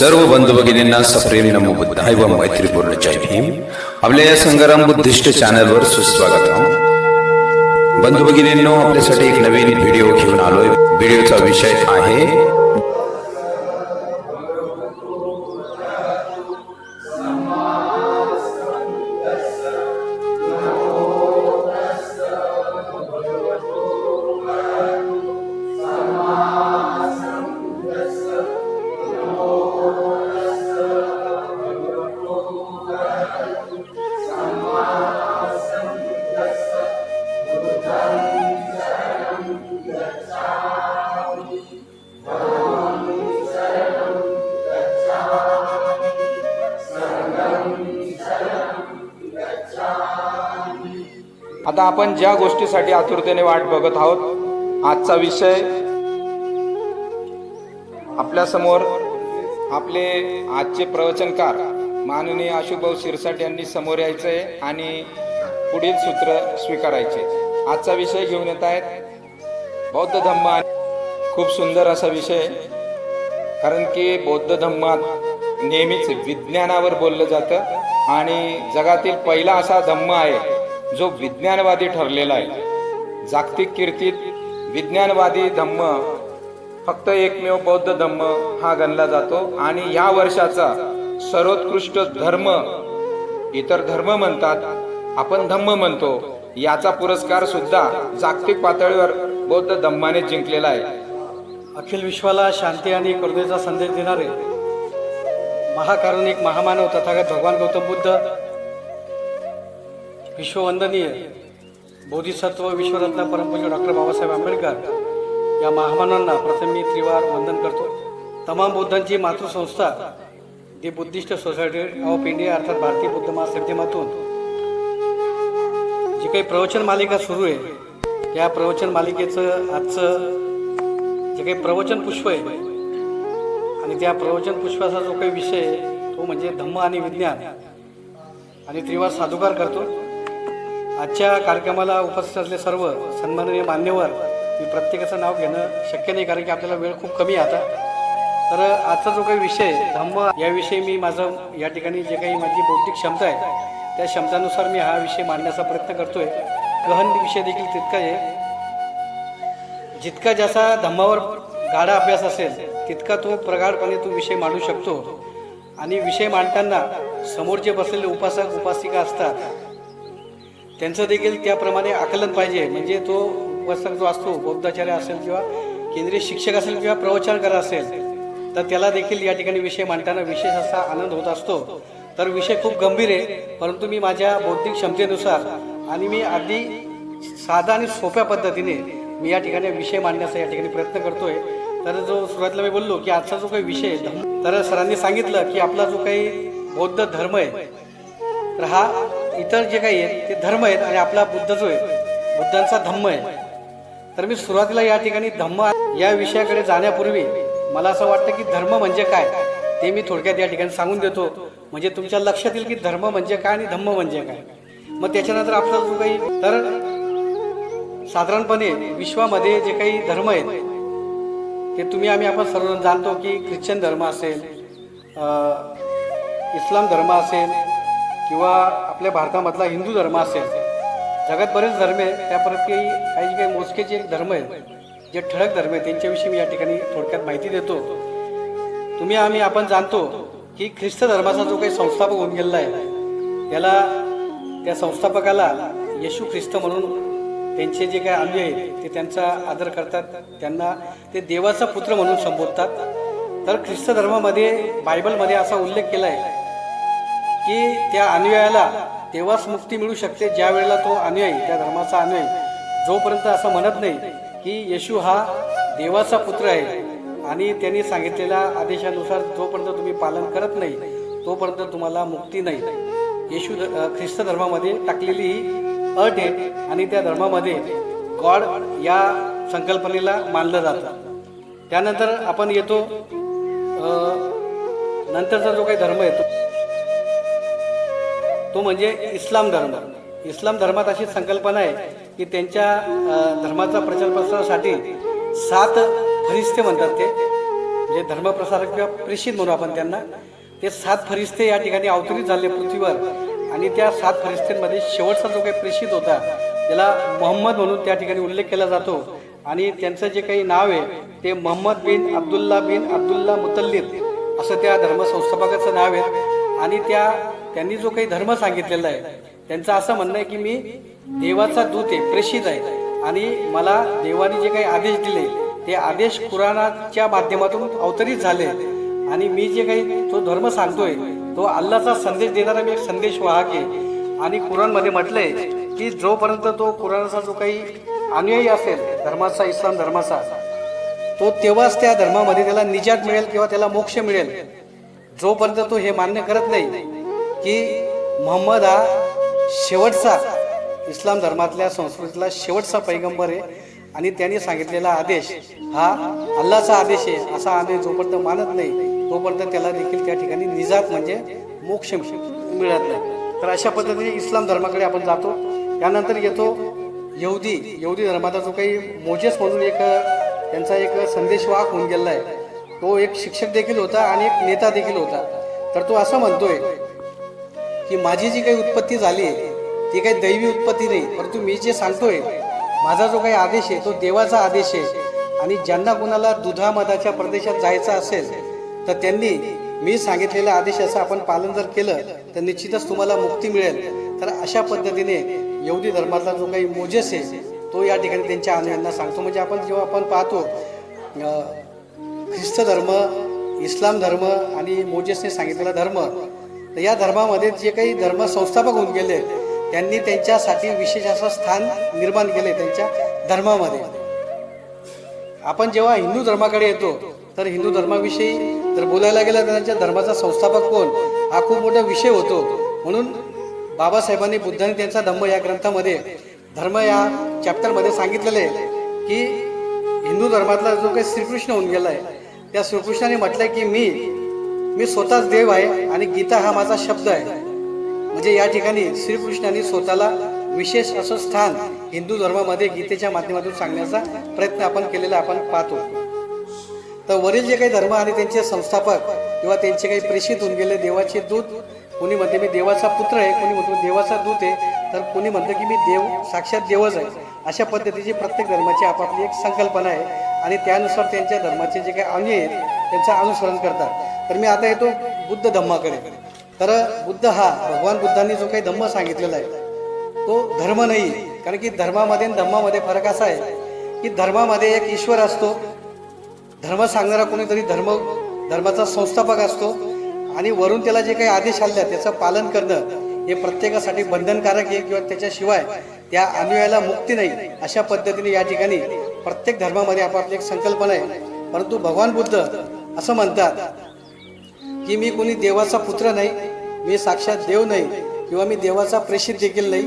सर्व बंधू भगिनींना सप्रेम नमो बुद्धाय व मैत्रीपूर्ण जय भीम. आपल्या या संग्राम बुद्धिष्ट चॅनलवर सुस्वागत बंधू भगिनींनो आपल्यासाठी एक नवीन व्हिडिओ घेऊन आलोय. व्हिडिओचा विषय आहे आता आपण ज्या गोष्टीसाठी आतुरतेने वाट बघत आहोत आजचा विषय आपल्यासमोर आपले आजचे प्रवचनकार माननीय आशुभाऊ शिरसाट यांनी समोर यायचंय आणि पुढील सूत्र स्वीकारायचे. आजचा विषय घेऊन येत आहेत बौद्ध धम्म खूप सुंदर असा विषय कारण की बौद्ध धम्मात नेहमीच विज्ञानावर बोललं जातं आणि जगातील पहिला असा धम्म आहे जो विज्ञानवादी ठरलेला आहे. जागतिक कीर्तीत विज्ञानवादी धम्म फक्त एकमेव बौद्ध धम्म हा गणला जातो आणि या वर्षाचा सर्वोत्कृष्ट धर्म इतर धर्म म्हणतात आपण धम्म म्हणतो याचा पुरस्कार सुद्धा जागतिक पातळीवर बौद्ध धम्माने जिंकलेला आहे. अखिल विश्वाला शांती आणि करुणेचा संदेश देणारे महाकारुणिक महामानव तथागत भगवान गौतम बुद्ध विश्ववंदनीय बोधिसत्व विश्वरत्न परमपूज्य डॉक्टर बाबासाहेब आंबेडकर या महामानांना प्रथम मी त्रिवार वंदन करतो. तमाम बुद्धांची मातृसंस्था the Buddhist society of India अर्थात भारतीय बुद्ध महासंस्थेमातून जी काही प्रवचन मालिका सुरू आहे या प्रवचन मालिकेचं आजचं जे काही प्रवचन पुष्प आहे आणि त्या प्रवचन पुष्पाचा जो काही विषय आहे तो म्हणजे धम्म आणि विज्ञान. आणि त्रिवार साधुकार करतो. आजच्या कार्यक्रमाला उपस्थित असले सर्व सन्माननीय मान्यवर मी प्रत्येकाचं नाव घेणं शक्य नाही कारण की आपल्याला वेळ खूप कमी आहे आता. तर आजचा जो काही विषय धम्म याविषयी मी माझं या ठिकाणी जे काही माझी बौद्धिक क्षमता आहे त्या क्षमतानुसार मी हा विषय मांडण्याचा प्रयत्न करतोय. गहन विषय देखील तितका आहे. जितका ज्याचा धम्मावर गाढा अभ्यास असेल तितका तो प्रगाढपणे तो विषय मांडू शकतो. आणि विषय मांडताना समोर जे बसलेले उपासक उपासिका असतात त्यांचं देखील त्याप्रमाणे आकलन पाहिजे. म्हणजे तो वस्त्र जो असतो बौद्धाचार्य असेल किंवा केंद्रीय शिक्षक असेल किंवा प्रवचनकार असेल तर त्याला देखील या ठिकाणी विषय मांडताना विशेष असा आनंद होत असतो. तर विषय खूप गंभीर आहे परंतु मी माझ्या बौद्धिक क्षमतेनुसार आणि मी अगदी साधा आणि सोप्या पद्धतीने मी या ठिकाणी विषय मांडण्याचा या ठिकाणी प्रयत्न करतोय. तर जो सुरुवातीला मी बोललो की आजचा जो काही विषय तर सरांनी सांगितलं की आपला जो काही बौद्ध धर्म आहे तर हा इतर जे काही आहेत ते धर्म आहेत आणि आपला बुद्ध जो आहे बुद्धांचा धम्म आहे. तर मी सुरुवातीला या ठिकाणी धम्म या विषयाकडे जाण्यापूर्वी मला असं वाटतं की धर्म म्हणजे काय ते मी थोडक्यात या ठिकाणी सांगून देतो. म्हणजे तुमच्या लक्षात येईल की धर्म म्हणजे काय आणि धम्म म्हणजे काय. मग त्याच्यानंतर आपला जो काही तर साधारणपणे विश्वामध्ये जे काही धर्म आहेत ते तुम्ही आम्ही आपण सर्वजण जाणतो की ख्रिश्चन धर्म असेल इस्लाम धर्म असेल किंवा आपल्या भारतामधला हिंदू धर्म असेल जगात बरेच धर्म आहे त्यापैकी काही जे काही मोजकेचे धर्म आहेत जे ठळक धर्म आहेत त्यांच्याविषयी मी या ठिकाणी थोडक्यात माहिती देतो. तुम्ही आम्ही आपण जाणतो की ख्रिस्त धर्माचा जो काही संस्थापक होऊन गेलेला आहे त्याला त्या संस्थापकाला येशू ख्रिस्त म्हणून त्यांचे जे काही अनुयायी आहेत ते त्यांचा आदर करतात त्यांना ते देवाचा पुत्र म्हणून संबोधतात. तर ख्रिस्त धर्मामध्ये बायबलमध्ये असा उल्लेख केला आहे की त्या अनुयायाला तेव्हाच मुक्ती मिळू शकते ज्या वेळेला तो अनुयायी त्या धर्माचा अनुयायी. जोपर्यंत असं म्हणत नाही की येशू हा देवाचा पुत्र आहे आणि त्यांनी सांगितलेल्या आदेशानुसार जोपर्यंत तुम्ही पालन करत नाही तोपर्यंत तुम्हाला मुक्ती नाही. येशू ध- ख्रिस्त धर्मामध्ये टाकलेली ही अट आहे आणि त्या धर्मामध्ये गॉड या संकल्पनेला मानलं जातं. त्यानंतर आपण येतो नंतरचा जो काही धर्म आहे तो म्हणजे इस्लाम धर्म. इस्लाम धर्मात अशी संकल्पना आहे की त्यांच्या धर्माचा प्रचार प्रसारासाठी सात फरिस्ते म्हणतात ते. म्हणजे धर्मप्रसारक किंवा प्रेषित म्हणू आपण त्यांना. ते सात फरिस्ते या ठिकाणी अवतरित झाले पृथ्वीवर. आणि त्या सात फरिस्त्यांमध्ये शेवटचा जो काही प्रेषित होता त्याला मोहम्मद म्हणून त्या ठिकाणी उल्लेख केला जातो. आणि त्यांचं जे काही नाव आहे ते मोहम्मद बिन अब्दुल्ला बिन अब्दुल्ला मुतल्लिद असं त्या धर्मसंस्थापकाचं नाव आहे. आणि त्या त्यांनी जो काही धर्म सांगितलेला आहे त्यांचं असं म्हणणं आहे की मी देवाचा दूत आहे प्रेषित आहे. आणि मला देवाने जे काही आदेश दिले ते आदेश कुराणाच्या माध्यमातून अवतरित झाले. आणि मी जे काही तो धर्म सांगतोय तो अल्लाचा संदेश देणारा मी एक संदेश वाहक आहे. आणि कुराणमध्ये म्हटलंय की जोपर्यंत तो कुराणाचा जो काही अनुयायी असेल धर्माचा इस्लाम धर्माचा तो तेव्हाच त्या धर्मामध्ये त्याला निजात मिळेल किंवा त्याला मोक्ष मिळेल. जोपर्यंत तो हे मान्य करत नाही की मोहम्मद हा शेवटचा इस्लाम धर्मातल्या संस्कृतीतला शेवटचा पैगंबर आहे. आणि त्यांनी सांगितलेला आदेश हा अल्लाचा आदेश आहे असा आदेश जोपर्यंत मानत नाही तोपर्यंत त्याला देखील त्या ठिकाणी निजात म्हणजे मोक्ष मिळत नाही. तर अशा पद्धतीने इस्लाम धर्माकडे आपण जातो. त्यानंतर येतो यहुदी. यहुदी धर्माचा जो काही मोजेस म्हणून एक त्यांचा एक संदेशवाहक होऊन गेलेला आहे. तो एक शिक्षक देखील होता आणि एक नेता देखील होता. तर तो असं म्हणतोय की माझी जी काही उत्पत्ती झाली ती काही दैवी उत्पत्ती नाही परंतु मी जे सांगतोय माझा जो काही आदेश आहे तो देवाचा आदेश आहे. आणि ज्यांना कोणाला दुधामधाच्या प्रदेशात जायचं असेल तर त्यांनी मी सांगितलेल्या आदेशाचं आपण पालन जर केलं तर निश्चितच तुम्हाला मुक्ती मिळेल. तर अशा पद्धतीने यहुदी धर्मातला जो काही मोजेस आहे तो या ठिकाणी त्यांच्या अनुयांना सांगतो. म्हणजे आपण जेव्हा आपण पाहतो ख्रिस्त धर्म इस्लाम धर्म आणि मोजेसने सांगितलेला धर्म तर या धर्मामध्ये जे काही धर्म संस्थापक होऊन गेले त्यांनी त्यांच्यासाठी विशेष असं स्थान निर्माण केले त्यांच्या धर्मामध्ये. आपण जेव्हा हिंदू धर्माकडे येतो तर हिंदू धर्माविषयी जर बोलायला गेलं तर त्यांच्या धर्माचा संस्थापक कोण? हा खूप मोठा विषय होतो. म्हणून बाबासाहेबांनी बुद्धांनी त्यांचा धम्म या ग्रंथामध्ये धर्म या चॅप्टरमध्ये सांगितलेलं आहे की हिंदू धर्मातला जो काही श्रीकृष्ण होऊन गेला आहे त्या श्रीकृष्णाने म्हटलं की मी मी स्वतःच देव आहे आणि गीता हा माझा शब्द आहे. म्हणजे या ठिकाणी श्रीकृष्णाने स्वतःला विशेष असं स्थान हिंदू धर्मामध्ये गीतेच्या माध्यमातून सांगण्याचा प्रयत्न आपण केलेला आपण पाहतो. तर वरील जे काही धर्म आणि त्यांचे संस्थापक किंवा त्यांचे काही प्रेषित होऊन गेले देवाचे दूत कोणी म्हणते मी देवाचा पुत्र आहे कोणी म्हणतो देवाचा दूत आहे तर कोणी म्हणतं की मी देव साक्षात देवच आहे. अशा पद्धतीची प्रत्येक धर्माची आपापली एक संकल्पना आहे आणि त्यानुसार त्यांच्या धर्माचे जे काही अंग आहेत त्यांचं अनुसरण करतात. तर मी आता येतो बुद्ध धम्माकडे. तर बुद्ध हा भगवान बुद्धांनी जो काही धम्म सांगितलेला आहे तो धर्म नाही. कारण की धर्मामध्ये आणि धम्मामध्ये फरक असा आहे की धर्मामध्ये एक ईश्वर असतो. धर्म सांगणारा कोणीतरी धर्म धर्माचा संस्थापक असतो. आणि वरून त्याला जे काही आदेश आले त्याचं पालन करणं हे प्रत्येकासाठी बंधनकारक आहे किंवा त्याच्याशिवाय त्या अनुयायाला मुक्ती नाही. अशा पद्धतीने या ठिकाणी प्रत्येक धर्मामध्ये आपापली एक संकल्पना आहे. परंतु भगवान बुद्ध असं म्हणतात की मी कोणी देवाचा पुत्र नाही मी साक्षात देव नाही किंवा मी देवाचा प्रेषित देखील नाही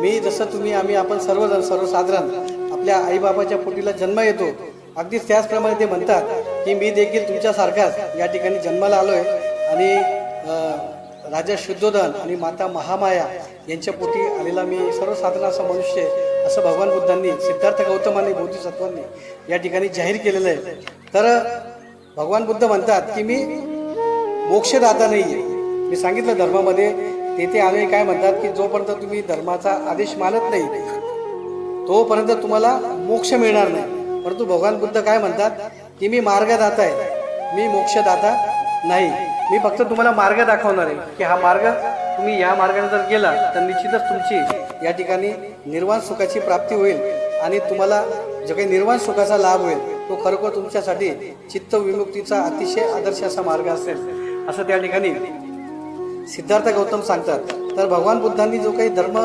मी जसं तुम्ही आम्ही आपण सर्वजण सर्वसाधारण आपल्या आईबाबाच्या पोटीला जन्म येतो अगदीच त्याचप्रमाणे ते म्हणतात की मी देखील तुमच्यासारखाच या ठिकाणी जन्माला आलो आहे आणि राजा शुद्धोधन आणि माता महामाया यांच्या पोटी आलेला मी सर्वसाधारण असा मनुष्य असं भगवान बुद्धांनी सिद्धार्थ गौतमाने बोधिसत्वांनी या ठिकाणी जाहीर केलेलं आहे. तर भगवान बुद्ध म्हणतात की मी मोक्षदाता नाही आहे मी सांगितलं धर्मामध्ये तेथे आले काय म्हणतात की जोपर्यंत तुम्ही धर्माचा आदेश मानत नाही तोपर्यंत तुम्हाला मोक्ष मिळणार नाही. परंतु भगवान बुद्ध काय म्हणतात की मी मार्गदाता आहे. मी मोक्षदाता नाही. मी फक्त तुम्हाला मार्ग दाखवणार आहे की हा मार्ग तुम्ही या मार्गाने जर गेला तर निश्चितच तुमची या ठिकाणी निर्वाण सुखाची प्राप्ती होईल आणि तुम्हाला जो काही निर्वाण सुखाचा लाभ होईल तो खरोखर तुमच्यासाठी चित्त विमुक्तीचा अतिशय आदर्श असा मार्ग असेल. असं त्या ठिकाणी सिद्धार्थ गौतम सांगतात. तर भगवान बुद्धांनी जो काही धर्म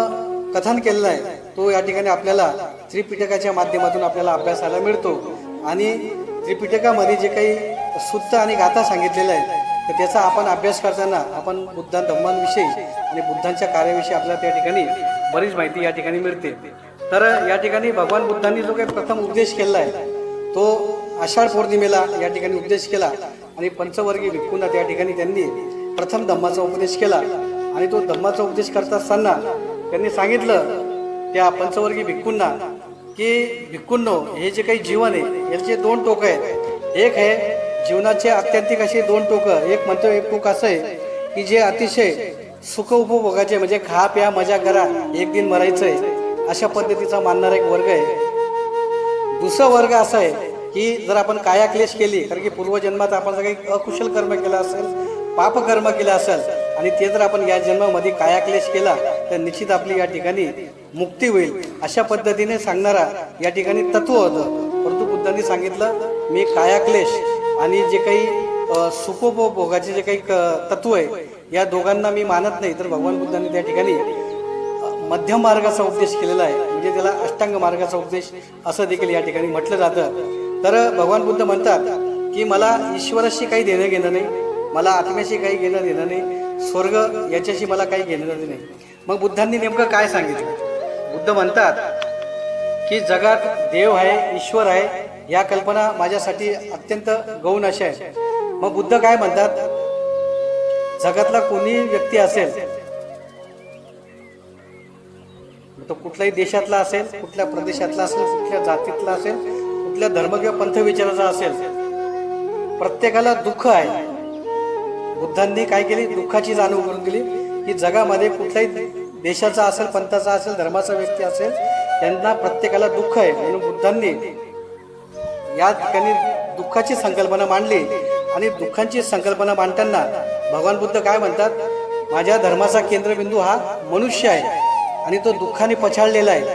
कथन केलेला आहे तो या ठिकाणी आपल्याला त्रिपिटकाच्या माध्यमातून आपल्याला अभ्यासाला मिळतो. आणि त्रिपिटकामध्ये जे काही सुत्त आणि गाथा सांगितलेलं आहेत तर त्याचा आपण अभ्यास करताना आपण बुद्धां धम्मांविषयी आणि बुद्धांच्या कार्याविषयी आपल्याला त्या ठिकाणी बरीच माहिती या ठिकाणी मिळते. तर या ठिकाणी भगवान बुद्धांनी जो काही प्रथम उपदेश केलेला आहे तो आषाढ पौर्णिमेला या ठिकाणी उपदेश केला. आणि पंचवर्गीय भिक्खूंना त्या ठिकाणी त्यांनी प्रथम धम्माचा उपदेश केला. आणि तो धम्माचा उपदेश करत असताना त्यांनी सांगितलं त्या पंचवर्गीय भिक्खूंना की भिक्खूंनो हे जे काही जीवन आहे याचे दोन टोक आहेत एक आहे जीवनाचे अत्यंतिक असे दोन टोकं एक म्हणतो एक टोक असं आहे की जे अतिशय सुख उपभोगाचे म्हणजे खा प्या मजा करा एक दिन मरायचं आहे. अशा पद्धतीचा मानणारा एक वर्ग आहे. दुसरा वर्ग असा आहे की जर आपण कायाक्लेश केली कारण की पूर्वजन्मात आपण जर काही अकुशल कर्म केलं असेल पापकर्म केलं असेल आणि ते जर आपण या जन्मामध्ये कायाक्लेश केला तर निश्चित आपली या ठिकाणी मुक्ती होईल. अशा पद्धतीने सांगणारा या ठिकाणी तत्व होतं. परंतु बुद्धांनी सांगितलं मी कायाक्लेश आणि जे काही सुखोपभोगाचे जे काही क- तत्व आहे या दोघांना मी मानत नाही. तर भगवान बुद्धांनी त्या ठिकाणी मध्यम मार्गाचा उपदेश केलेला आहे. म्हणजे त्याला अष्टांग मार्गाचा उपदेश असं देखील या ठिकाणी म्हटलं जातं. तर भगवान बुद्ध म्हणतात की मला ईश्वराशी काही देणं घेणं नाही मला आत्म्याशी काही घेणं देणं नाही स्वर्ग याच्याशी मला काही घेणं देणं नाही. मग बुद्धांनी नेमकं काय सांगितलं? बुद्ध म्हणतात की जगात देव आहे ईश्वर आहे या कल्पना माझ्यासाठी अत्यंत गौण अशा आहे मग बुद्ध काय म्हणतात? जगातला कोणी व्यक्ती असेल तो कुठल्याही देशातला असेल कुठल्या प्रदेशातला असेल कुठल्या जातीतला असेल कुठल्या धर्म किंवा पंथ विचाराचा असेल प्रत्येकाला दुःख आहे. बुद्धांनी काय केली? दुःखाची जाणीव करून दिली. की जगामध्ये कुठल्याही देशाचा असेल पंथाचा असेल धर्माचा व्यक्ती असेल त्यांना प्रत्येकाला दुःख आहे. म्हणून बुद्धांनी या ठिकाणी दुःखाची संकल्पना मांडली. आणि दुःखांची संकल्पना मांडताना भगवान बुद्ध काय म्हणतात? माझ्या धर्माचा केंद्रबिंदू हा मनुष्य आहे. आणि तो दुःखाने पछाडलेला आहे.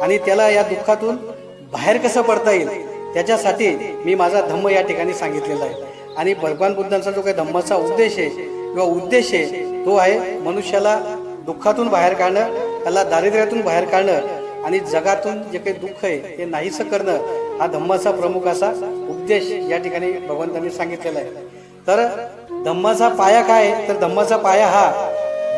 आणि त्याला या दुःखातून बाहेर कसं पडता येईल त्याच्यासाठी मी माझा धम्म या ठिकाणी सांगितलेला आहे. आणि भगवान बुद्धांचा जो काही धम्माचा उद्देश आहे किंवा उद्देश आहे तो आहे मनुष्याला दुःखातून बाहेर काढणं त्याला दारिद्र्यातून बाहेर काढणं आणि जगातून जे काही दुःख आहे ते नाहीसं करणं हा धम्माचा प्रमुख असा उपदेश या ठिकाणी भगवंतांनी सांगितलेला आहे. तर धम्माचा पाया काय आहे? तर धम्माचा पाया हा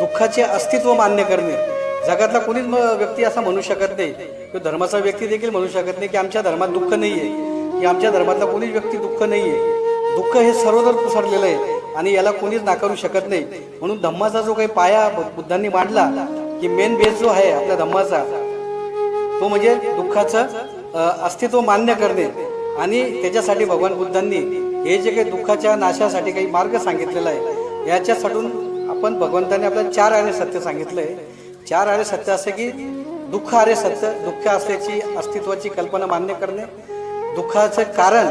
दुःखाचे अस्तित्व मान्य करणे. जगातला कोणीच व्यक्ती असा म्हणू शकत नाही. किंवा धर्माचा व्यक्ती देखील म्हणू शकत नाही की आमच्या धर्मात दुःख नाही आहे की आमच्या धर्मातला कोणीच व्यक्ती दुःख नाही आहे दुःख हे सर्वत्र पसरलेलं आहे आणि याला कोणीच नाकारू शकत नाही. म्हणून धम्माचा जो काही पाया बुद्धांनी मांडला की मेन बेस जो आहे आपल्या धम्माचा तो म्हणजे दुःखाचं अस्तित्व मान्य करणे. आणि त्याच्यासाठी भगवान बुद्धांनी हे जे काही दुःखाच्या नाशासाठी काही मार्ग सांगितलेला आहे याच्यासाठी आपण भगवंताने आपल्याला चार आणि सत्य सांगितलं आहे चार आर्य सत्य असे की दुःख आर्य सत्य दुःख असल्याची अस्तित्वाची कल्पना मान्य करणे. दुःखाचं कारण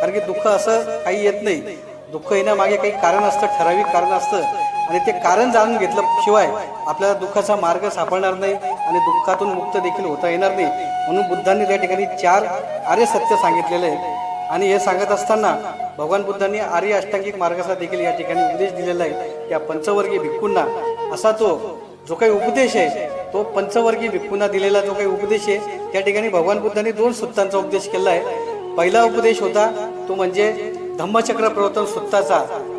कारण की दुःख असं काही येत नाही. दुःख येण्यामागे काही कारण असतं ठराविक कारण असतं. आणि ते कारण जाणून घेतलं शिवाय आपल्याला दुःखाचा मार्ग सापडणार नाही आणि दुःखातून मुक्त देखील होता येणार नाही. म्हणून बुद्धांनी त्या ठिकाणी चार आर्य सत्य सांगितलेले आहे. आणि हे सांगत असताना भगवान बुद्धांनी आर्य अष्टांगिक मार्गाचा देखील या ठिकाणी उपदेश दिलेला आहे. त्या पंचवर्गीय भिक्खूंना असा तो जो काही उपदेश आहे तो पंचवर्गीय भिक्खूंना दिलेला जो काही उपदेश आहे त्या ठिकाणी भगवान बुद्धांनी दोन सुत्तांचा उपदेश केला आहे. पहिला उपदेश होता तो म्हणजे धम्मचक्र प्रवर्तन सूत्राचा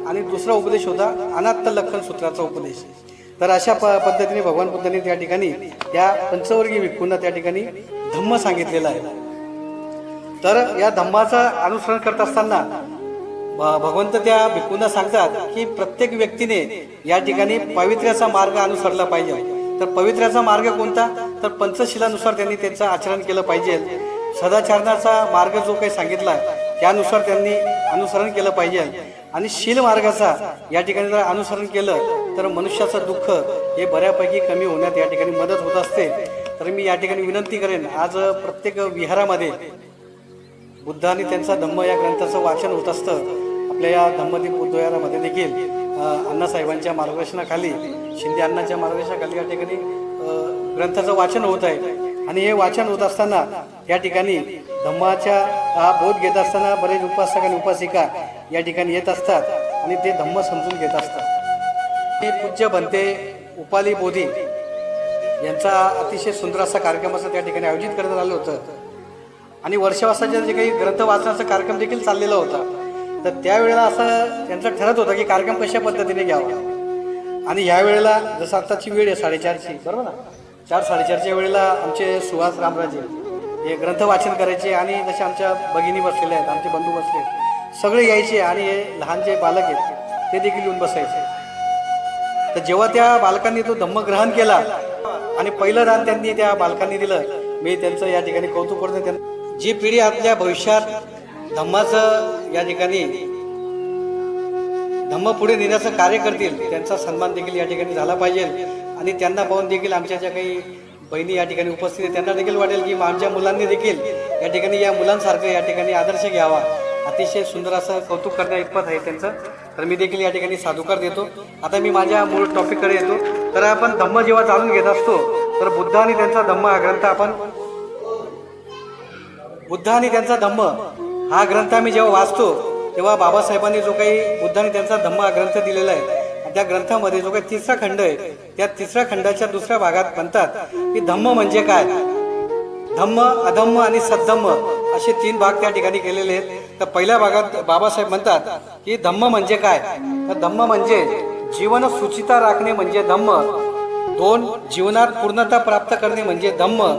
आणि दुसरा उपदेश होता अनात्त लक्षण सूत्राचा उपदेश. तर अशा प पद्धतीने भगवान बुद्धांनी त्या ठिकाणी त्या पंचवर्गीय भिक्खूंना त्या ठिकाणी धम्म सांगितलेला आहे. तर या धम्माचा अनुसरण करत असताना भगवंत त्या भिकूंना सांगतात की प्रत्येक व्यक्तीने या ठिकाणी पवित्र्याचा मार्ग अनुसरला पाहिजे. तर पवित्र्याचा मार्ग कोणता? तर पंचशिलानुसार त्यांनी त्यांचं आचरण केलं पाहिजे. सदाचरणाचा मार्ग जो काही सांगितला त्यानुसार त्यांनी अनुसरण केलं पाहिजे. आणि शील मार्गाचा या ठिकाणी जर अनुसरण केलं तर मनुष्याचं दुःख हे बऱ्यापैकी कमी होण्यात या ठिकाणी मदत होत असते. तर मी या ठिकाणी विनंती करेन आज प्रत्येक विहारामध्ये बुद्ध आणि त्यांचा धम्म या ग्रंथाचं वाचन होत असतं. आपल्या या धम्मदीप बुद्धविहारामध्ये देखील अण्णासाहेबांच्या मार्गदर्शनाखाली शिंदे अण्णांच्या मार्गदर्शनाखाली या ठिकाणी ग्रंथाचं वाचन होत आहे. आणि हे वाचन होत असताना या ठिकाणी धम्माच्या हा बोध घेत असताना बरेच उपासक आणि उपासिका या ठिकाणी येत असतात आणि ते धम्म समजून घेत असतात. हे पूज्य बनते उपाली बोधी यांचा अतिशय सुंदर असा कार्यक्रम असं त्या ठिकाणी आयोजित करण्यात आलं होतं. आणि वर्षवासाचे जे काही ग्रंथ वाचनाचा कार्यक्रम देखील चाललेला होता. तर त्यावेळेला असं त्यांचं ठरत होतं की कार्यक्रम कशा पद्धतीने घ्यावा. आणि ह्या वेळेला जसं आत्ताची वेळ आहे साडेचारची बरोबर ना? चार साडेचारच्या वेळेला आमचे सुहास रामराजे हे ग्रंथ वाचन करायचे आणि जसे आमच्या भगिनी बसलेल्या आहेत आमचे बंधू बसले आहेत, सगळे यायचे आणि हे लहान जे बालक आहेत ते देखील येऊन बसायचे. तर जेव्हा त्या बालकांनी तो धम्म ग्रहण केला आणि पहिलं दान त्यांनी त्या बालकांनी दिलं मी त्यांचं या ठिकाणी कौतुक करतो त्यांना जी पिढी आपल्या भविष्यात धम्माचं या ठिकाणी धम्म पुढे नेण्याचं कार्य करतील त्यांचा सन्मान देखील या ठिकाणी झाला पाहिजे. आणि त्यांना पाहून देखील आमच्या ज्या काही बहिणी या ठिकाणी उपस्थित आहेत त्यांना देखील वाटेल की आमच्या मुलांनी देखील या ठिकाणी या मुलांसारखं या ठिकाणी आदर्श घ्यावा. अतिशय सुंदर असं कौतुक करण्या इतपत आहे त्यांचं. तर मी देखील या ठिकाणी साधुकार देतो. आता मी माझ्या मूळ टॉपिककडे येतो. तर आपण धम्म जेव्हा जाणून घेत असतो तर बुद्ध आणि त्यांचा धम्म हा ग्रंथ आपण बुद्ध आणि त्यांचा धम्म हा ग्रंथ आम्ही जेव्हा वाचतो तेव्हा बाबासाहेबांनी जो काही बुद्धाने त्यांचा धम्म हा ग्रंथ दिलेला आहे त्या ग्रंथामध्ये जो काही तिसरा खंड आहे त्या तिसऱ्या खंडाच्या दुसऱ्या भागात म्हणतात की धम्म म्हणजे काय? धम्म अधम्म आणि सद्धम्म असे तीन भाग त्या ठिकाणी केलेले आहेत. तर पहिल्या भागात बाबासाहेब म्हणतात की धम्म म्हणजे काय? तर धम्म म्हणजे जीवन सुचिता राखणे म्हणजे धम्म दोन जीवनात पूर्णता प्राप्त करणे म्हणजे धम्म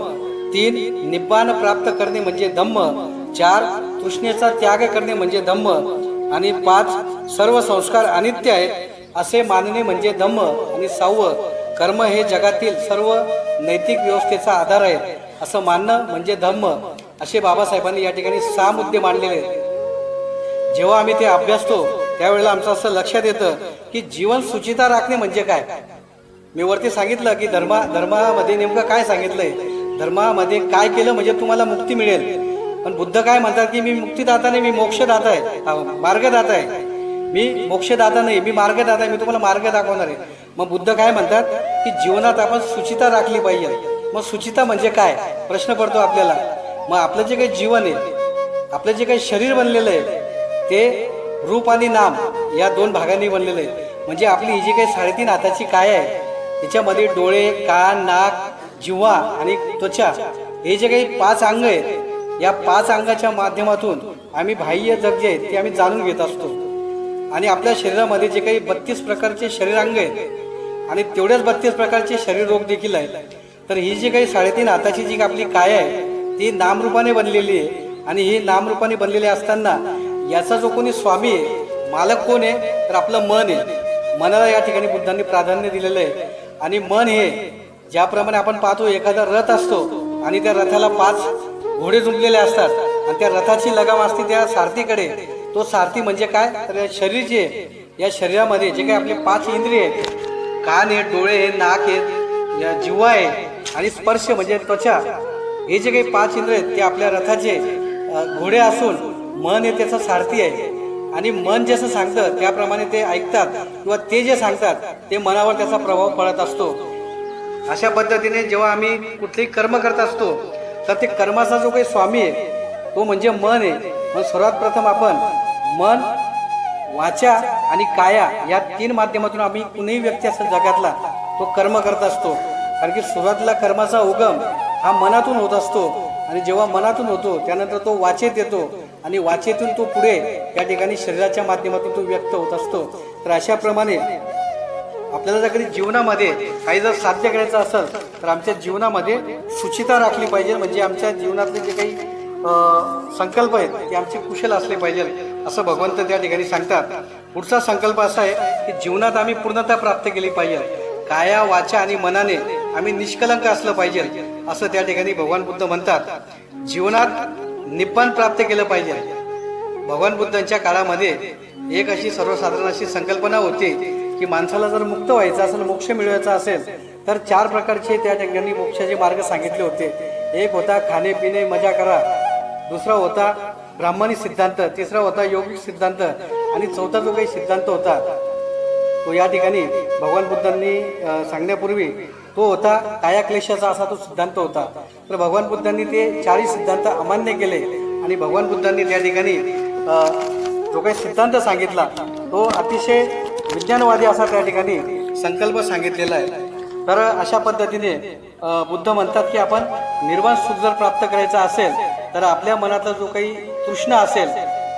तीन निब्बाण प्राप्त करणे म्हणजे धम्म चार तृष्णेचा त्याग करणे म्हणजे धम्म आणि पाच सर्व संस्कार अनित्य आहेत असे मानणे म्हणजे धम्म आणि सहावं कर्म हे जगातील सर्व नैतिक व्यवस्थेचा आधार आहे असं मानणं म्हणजे धम्म असे बाबासाहेबांनी या ठिकाणी सहा मुद्दे मांडलेले आहेत जेव्हा आम्ही ते अभ्यासतो त्यावेळेला आमचं असं लक्षात येतं की जीवन सुचिता राखणे म्हणजे काय? मी वरती सांगितलं की धर्मा धर्मामध्ये नेमकं काय सांगितलंय? धर्मामध्ये काय केलं म्हणजे तुम्हाला मुक्ती मिळेल? पण बुद्ध काय म्हणतात की मी मुक्तीदाता नाही मी मोक्षदाता आहे. अहो, मार्गदाता आहे. मी मोक्षदाता नाही मी मार्गदाता आहे मी तुम्हाला मार्ग दाखवणार आहे. मग बुद्ध काय म्हणतात की जीवनात आपण सुचिता राखली पाहिजे. मग सुचिता म्हणजे काय? प्रश्न पडतो आपल्याला. मग आपलं जे काही जीवन आहे आपलं जे काही शरीर बनलेलं आहे ते रूप आणि नाम या दोन भागांनी बनलेलं आहे. म्हणजे आपली ही जी काही साडेतीन हाताची काय आहे त्याच्यामध्ये डोळे कान नाक जिव्हा आणि त्वचा हे जे काही पाच अंग आहेत या पाच अंगाच्या माध्यमातून आम्ही बाह्य जग जे आहेत ते आम्ही जाणून घेत असतो. आणि आपल्या शरीरामध्ये जे काही बत्तीस प्रकारचे शरीरांग आहेत आणि तेवढ्याच बत्तीस प्रकारचे शरीर रोग देखील आहेत. तर ही जी काही साडेतीन हाताची जी आपली काय आहे ती नामरूपाने बनलेली आहे. आणि ही नामरूपाने बनलेली असताना याचा जो कोणी स्वामी आहे मालक कोण आहे तर आपलं मन आहे. मनाला या ठिकाणी बुद्धांनी प्राधान्य दिलेलं आहे. आणि मन हे ज्याप्रमाणे आपण पाहतो एखादा रथ असतो आणि त्या रथाला पाच घोडे जुंपलेले असतात. आणि त्या रथाची लगाम असते त्या सारथीकडे. तो सारथी म्हणजे काय? तर शरीर जे या शरीरामध्ये जे काही आपले पाच इंद्रिय आहेत कान आहे डोळे आहे नाक आहे जिव्हा आहे आणि स्पर्श म्हणजे त्वचा. हे जे काही पाच इंद्र आहेत ते आपल्या रथाचे घोडे असून मन हे त्याचा सारथी आहे. आणि मन जसं सांगतं त्याप्रमाणे ते ऐकतात किंवा ते जे सांगतात ते मनावर त्याचा प्रभाव पडत असतो. अशा पद्धतीने जेव्हा आम्ही कुठलेही कर्म करत असतो तर ते कर्माचा जो काही स्वामी आहे तो म्हणजे मन आहे. मग सर्वात प्रथम आपण मन वाचा आणि काया या तीन माध्यमातून आम्ही कुणीही व्यक्ती असेल जगातला तो कर्म करत असतो. कारण की सुरुवातीला कर्माचा उगम हा मनातून होत असतो. आणि जेव्हा मनातून होतो त्यानंतर तो वाचेत येतो. आणि वाचेतून तो पुढे या ठिकाणी शरीराच्या माध्यमातून तो व्यक्त होत असतो. तर अशाप्रमाणे आपल्याला जर कधी जीवनामध्ये काही जर साध्य करायचं असेल तर आमच्या जीवनामध्ये सुचिता राखली पाहिजे. म्हणजे आमच्या जीवनातले जे काही संकल्प आहेत ते आमचे कुशल असले पाहिजे असं भगवंत त्या ठिकाणी सांगतात. पुढचा संकल्प असा आहे की जीवनात आम्ही पूर्णता प्राप्त केली पाहिजे. काया वाचा आणि मनाने आम्ही निष्कलंक असलं पाहिजे असं त्या ठिकाणी भगवान बुद्ध म्हणतात. जीवनात निप्पान प्राप्त केलं पाहिजे. भगवान बुद्धांच्या काळामध्ये एक अशी सर्वसाधारण अशी संकल्पना होती की माणसाला जर मुक्त व्हायचं असेल मोक्ष मिळवायचा असेल तर चार प्रकारचे त्या ठिकाणी मोक्षाचे मार्ग सांगितले होते. एक होता खाणे पिणे मजा करा. दुसरा होता ब्राह्मणी सिद्धांत. तिसरा होता योगिक सिद्धांत. आणि चौथा जो काही सिद्धांत होता तो या ठिकाणी भगवान बुद्धांनी सांगण्यापूर्वी तो होता कायाक्लेशाचा असा तो सिद्धांत होता. तर भगवान बुद्धांनी ते चारही सिद्धांत अमान्य केले आणि भगवान बुद्धांनी त्या ठिकाणी जो काही सिद्धांत सांगितला तो अतिशय विज्ञानवादी असा त्या ठिकाणी संकल्प सांगितलेला आहे. तर अशा पद्धतीने बुद्ध म्हणतात की आपण निर्वाण सुख जर प्राप्त करायचा असेल तर आपल्या मनातला जो काही तृष्णा असेल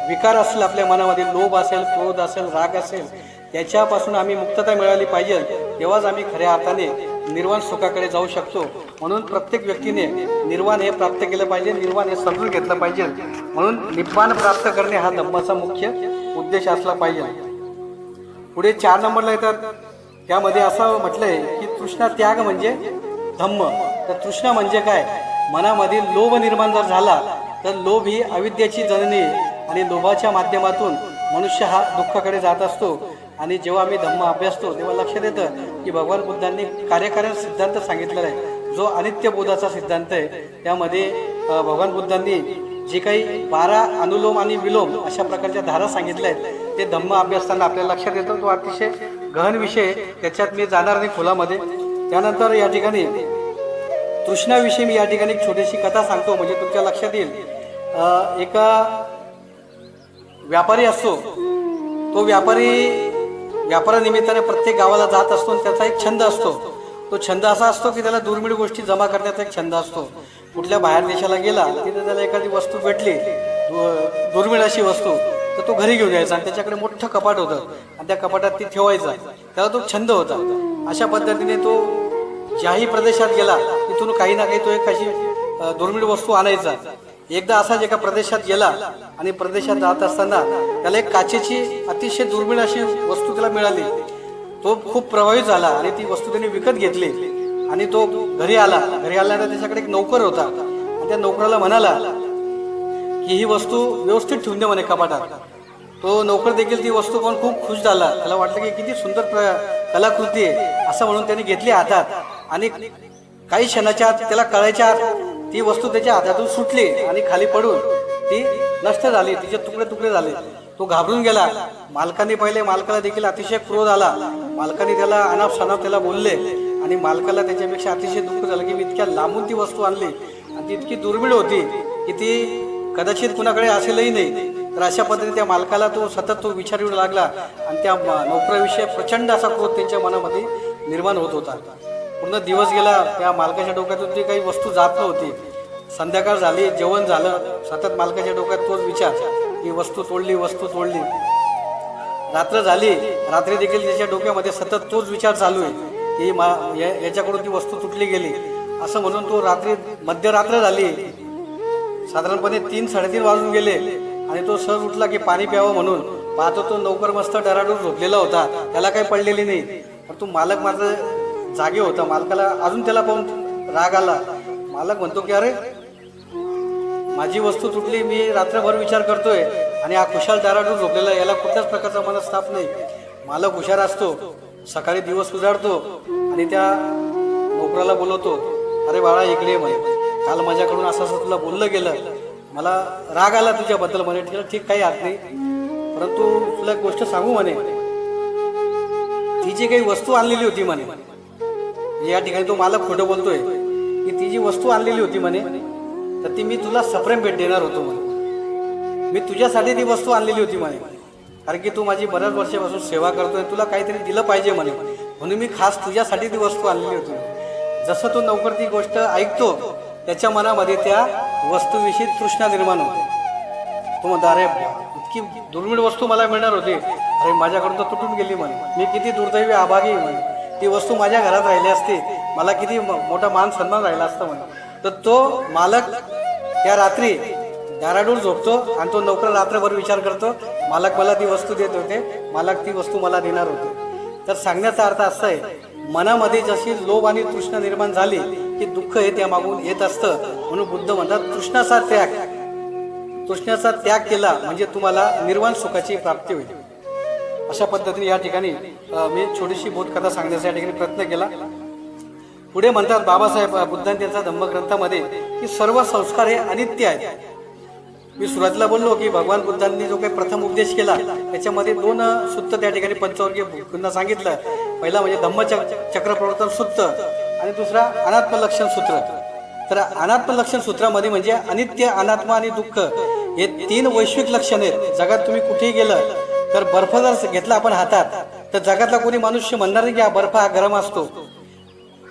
विकार असेल आपल्या मनामध्ये लोभ असेल क्रोध असेल राग असेल त्याच्यापासून आम्ही मुक्तता मिळाली पाहिजे तेव्हाच आम्ही खऱ्या अर्थाने निर्वाण सुखाकडे जाऊ शकतो. म्हणून प्रत्येक व्यक्तीने निर्वाण हे प्राप्त केलं पाहिजे निर्वाण हे समजून घेतलं पाहिजे. म्हणून निब्बाण प्राप्त करणे हा धम्माचा मुख्य उद्देश असला पाहिजे. पुढे चार नंबरला येतात. त्यामध्ये असं म्हटलंय की तृष्णा त्याग म्हणजे धम्म. तर तृष्णा म्हणजे काय? मनामध्ये लोभ निर्माण जर झाला तर लोभ ही अविद्याची जननी आणि लोभाच्या माध्यमातून मनुष्य हा दुःखाकडे जात असतो. आणि जेव्हा आम्ही धम्म अभ्यासतो तेव्हा लक्षात येतं की भगवान बुद्धांनी कार्यकारण सिद्धांत सांगितलेला आहे. जो अनित्य बोधाचा सिद्धांत आहे. त्यामध्ये भगवान बुद्धांनी जे काही बारा अनुलोम आणि विलोम अशा प्रकारच्या धारा सांगितल्या आहेत. ते धम्म अभ्यासताना आपल्याला लक्षात येतो तो अतिशय गहन विषय त्याच्यात मी जाणार नाही फुलामध्ये. त्यानंतर या ठिकाणी तृष्णाविषयी मी या ठिकाणी एक छोटीशी कथा सांगतो म्हणजे तुमच्या लक्षात येईल. एका व्यापारी असतो. तो व्यापारी व्यापारानिमित्ताने प्रत्येक गावाला जात असतो आणि त्याचा एक छंद असतो. तो छंद असा असतो की त्याला दुर्मिळ गोष्टी जमा करण्याचा एक छंद असतो. कुठल्या बाहेर देशाला गेला तिथे त्याला एखादी वस्तू भेटली दुर्मिळ अशी वस्तू. तर तो घरी घेऊन यायचा आणि त्याच्याकडे मोठं कपाट होतं. आणि त्या कपाटात ती ठेवायचा. त्याला तो छंद होता. अशा पद्धतीने तो ज्याही प्रदेशात गेला तिथून काही ना काही तो एक अशी दुर्मिळ वस्तू आणायचा. एकदा असाच एका प्रदेशात गेला आणि प्रदेशात जात असताना त्याला एक काचेची अतिशय दुर्मिळ अशी वस्तू त्याला मिळाली. तो खूप प्रभावित झाला आणि ती वस्तू त्याने विकत घेतली. आणि तो घरी आला. घरी आल्यानंतर त्याच्याकडे एक नोकर होता. आणि त्या नोकराला म्हणाला की ही वस्तू व्यवस्थित ठेवून दे म्हणे कपाटात. तो नोकर देखील ती वस्तू पाहून खूप खुश झाला. त्याला वाटलं की किती सुंदर प्र- कलाकृती आहे असं म्हणून त्याने घेतली हातात. आणि काही क्षणाच्या आत त्याला कळायच्या आत ती वस्तू त्याच्या हातातून सुटली आणि खाली पडून ती नष्ट झाली. तिचे तुकडे तुकडे झाले. तो घाबरून गेला. मालकाने पहिले मालकाला देखील अतिशय क्रोध आला. मालकाने त्याला अनाप सनाप त्याला बोलले आणि मालकाला त्याच्यापेक्षा अतिशय दुःख झालं की मी इतक्या लांबून ती वस्तू आणली. आणि ती इतकी दुर्मिळ होती की ती कदाचित कुणाकडे असेलही नाही. तर अशा पद्धतीने त्या मालकाला तो सतत तो विचार येऊ लागला आणि त्या नोकऱ्याविषयी नोकराविषयी प्रचंड असा क्रोध त्यांच्या मनामध्ये निर्माण होत होता. पूर्ण दिवस गेला त्या मालकाच्या डोक्यातून ती काही वस्तू जात नव्हती. संध्याकाळ झाली जेवण झालं सतत मालकाच्या डोक्यात तोच विचार की वस्तू तोडली वस्तू तोडली. रात्र झाली रात्री देखील त्याच्या डोक्यामध्ये सतत तोच विचार चालू आहे की मा या- याच्याकडून ती वस्तू तुटली गेली. असं म्हणून तो रात्री मध्यरात्र झाली. साधारणपणे तीन साडेतीन वाजून गेले आणि तो सहज उठला की पाणी प्यावं म्हणून. पाहतो तो नोकर मस्त डराडून झोपलेला होता. त्याला काही पडलेली नाही. पण तो मालक माझं जागे होता. मालकाला अजून त्याला पाहून राग आला. मालक म्हणतो की अरे माझी वस्तू तुटली. मी रात्रभर विचार करतोय आणि हा खुशाल दाराडून झोपलेला याला कुठल्याच प्रकारचा मनस्ताप नाही. मालक हुशार असतो. सकाळी दिवस उजाडतो आणि त्या नोकराला बोलवतो अरे बाळा इकडे म्हणे. काल माझ्याकडून असं असं तुला बोललं गेलं मला राग आला तुझ्याबद्दल म्हणे ठीक ठीक काही आत नाही. परंतु तुला एक गोष्ट सांगू म्हणे ती जी काही वस्तू आणलेली होती म्हणे या ठिकाणी तो मालक खोटं बोलतोय की ती जी वस्तू आणलेली होती म्हणे तर ती मी तुला सप्रेम भेट देणार होतो म्हणे. मी तुझ्यासाठी ती वस्तू आणलेली होती म्हणे कारण की तू माझी बऱ्याच वर्षापासून सेवा करतोय तुला काहीतरी दिलं पाहिजे म्हणे. म्हणून मी खास तुझ्यासाठी ती वस्तू आणलेली होती जसं तू लवकर ती गोष्ट ऐकतो त्याच्या मनामध्ये त्या वस्तूविषयी तृष्णा निर्माण होते. तो म्हणता अरे इतकी दुर्मिळ वस्तू मला मिळणार होती. अरे माझ्याकडून तर तुटून गेली म्हणे. मी किती दुर्दैवी आभागी म्हणे. ती वस्तू माझ्या घरात राहिली असती. मला किती म- मोठा मान सन्मान राहिला असता म्हणे. तर तो मालक त्या रात्री दाराडूर झोपतो आणि तो नोकर रात्रभर विचार करतो मालक मला ती वस्तू देत होते. मालक ती वस्तू मला देणार होते. तर सांगण्याचा अर्थ असा आहे मनामध्ये जशी लोभ आणि तृष्णा निर्माण झाली की दुःख हे त्या मागून येत असतं म्हणून बुद्ध म्हणतात तृष्णाचा त्याग. तृष्णाचा त्याग केला म्हणजे तुम्हाला निर्वाण सुखाची प्राप्ती होईल. अशा पद्धतीने या ठिकाणी मी छोटीशी बोधकथा सांगण्याचा या ठिकाणी प्रयत्न केला. पुढे म्हणतात बाबासाहेब अ, बुद्धांनी त्यांच्या धम्मग्रंथामध्ये की सर्व संस्कार हे अनित्य आहेत. मी सुरुवातीला बोललो की भगवान बुद्धांनी जो काही प्रथम उपदेश केला त्याच्यामध्ये दोन अ, सुत्त त्या ठिकाणी पंचवर्गीय भिक्खूंना सांगितलं. पहिला म्हणजे धम्मचक चक्रप्रवर्तन सूत्र. आणि दुसरा अनात्म लक्षण सूत्र. तर अनात्म लक्षण सूत्रामध्ये म्हणजे अनित्य अनात्मा आणि दुःख हे तीन वैश्विक लक्षण आहेत. जगात तुम्ही कुठेही गेलं तर बर्फ जर घेतला आपण हातात तर जगातला कोणी मनुष्य म्हणणार नाही की हा बर्फ हा गरम असतो.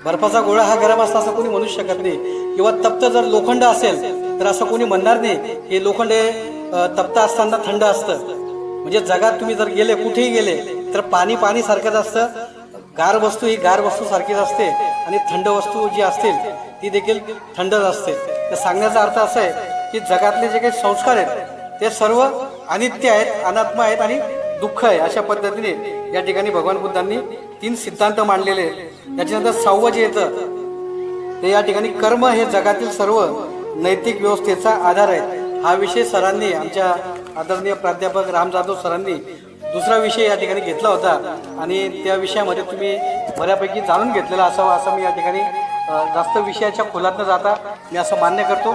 बर्फाचा गोळा हा गरम असतो असं कोणी म्हणू शकत नाही. किंवा तप्त जर लोखंड असेल तर असं कोणी म्हणणार नाही की लोखंड हे तप्त असताना थंड असतं. म्हणजे जगात तुम्ही जर गेले कुठेही गेले तर पाणी पाणी सारखंच असतं. गार वस्तू ही गार वस्तू सारखीच असते. आणि थंड वस्तू जी असतील ती देखील थंडच असते तर सांगण्याचा अर्थ असा आहे की जगातले जे काही संस्कार आहेत ते सर्व अनित्य आहेत अनात्मा आहेत आणि दुःख आहे अशा पद्धतीने या ठिकाणी भगवान बुद्धांनी तीन सिद्धांत मांडलेले आहेत. त्याच्यानंतर सहावं जे येतं ते या ठिकाणी कर्म हे जगातील सर्व नैतिक व्यवस्थेचा आधार आहे हा विषय सरांनी आमच्या आदरणीय प्राध्यापक राम जाधव सरांनी दुसरा विषय या ठिकाणी घेतला होता. आणि त्या विषयामध्ये तुम्ही बऱ्यापैकी जाणून घेतलेला असावा असं मी या ठिकाणी जास्त विषयाच्या खोलात न जाता मी असं मान्य करतो.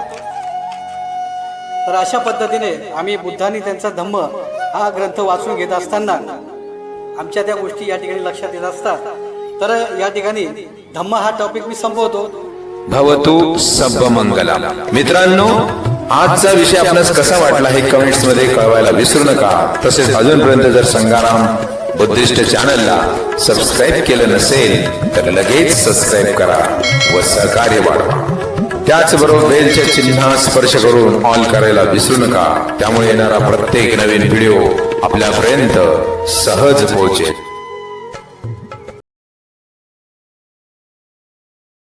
तर अशा पद्धतीने आम्ही बुद्धांनी त्यांचा धम्म हा ग्रंथ वाचून घेत असताना आमच्या त्या गोष्टी या ठिकाणी लक्षात येत असतात. तर या ठिकाणी धम्म हा टॉपिक मी संपवतो. भवतु सब्ब मंगला मित्रांनो आजचा विषय आपल्यास कसा वाटला हे कमेंट्समध्ये कळवायला विसरू नका. तसेच अजूनपर्यंत जर संगाराम बुद्धिस्ट चॅनलला सबस्क्राईब केलं नसेल तर लगेच सबस्क्राईब करा व सहकार्य वाढवा. त्याचबरोबर बेलच्या चिन्हा स्पर्श करून ऑल करायला विसरू नका. त्यामुळे येणारा प्रत्येक नवीन व्हिडिओ आपल्यापर्यंत सहज पोहोचेल.